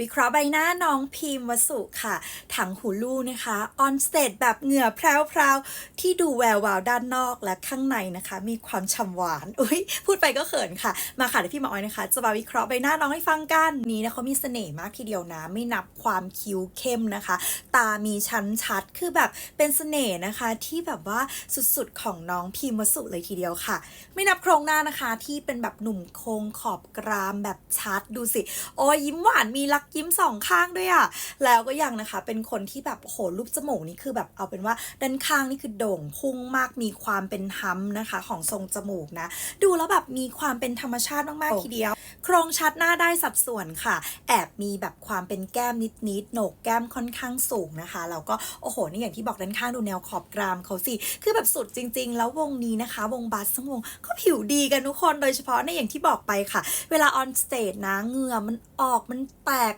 วิเคราะห์ใบหน้าน้องพิมพ์วสุค่ะ ถังหูลู่นะคะออนสเตจแบบเหงื่อแพรวๆ ที่ดูแวววาวด้านนอกและข้างในนะคะ มีความฉ่ำหวานอุ้ยพูดไปก็เขินค่ะ มาค่ะเดี๋ยวพี่หมอออยนะคะ จะมาวิเคราะห์ใบหน้าน้องให้ฟังกันนี้นะเขามีเสน่ห์มากทีเดียวนะ ไม่นับความคิ้วเข้มนะคะ ตามีชั้นชัดคือแบบเป็นเสน่ห์นะคะที่แบบว่าสุดๆของน้องพิมพ์วสุเลยทีเดียวค่ะ ไม่นับโครงหน้านะคะที่เป็นแบบหนุ่มโครงขอบกรามแบบชัดดูสิ โอ้ยยิ้มหวานมีรักยิ้มสองข้างด้วยอะ่ะแล้วก็ยังนะคะ เป็นคนที่แบบโอ้โหรูปจมูกนี่คือแบบเอาเป็นว่าด้านข้างนี่คือโด่งพุ่งมากมีความเป็นฮัมนะคะ ของทรงจมูกนะ ดูแล้วแบบมีความเป็นธรรมชาติมากๆทีเดียว โครงชัดหน้าได้สัดส่วนค่ะ แอบมีแบบความเป็นแก้มนิดๆโหนกแก้มค่อนข้างสูงนะคะแล้วก็โอ้โหนี่อย่างที่บอกด้านข้างดูแนวขอบกรามเขาสิคือแบบสุดจริง ๆ แล้ววงนี้นะคะ วงบัสทั้งวงก็ผิวดีกันทุกคนโดยเฉพาะในอย่างที่บอกไปค่ะ เวลาออนสเตจนะเหงื่อมันออกมันแตก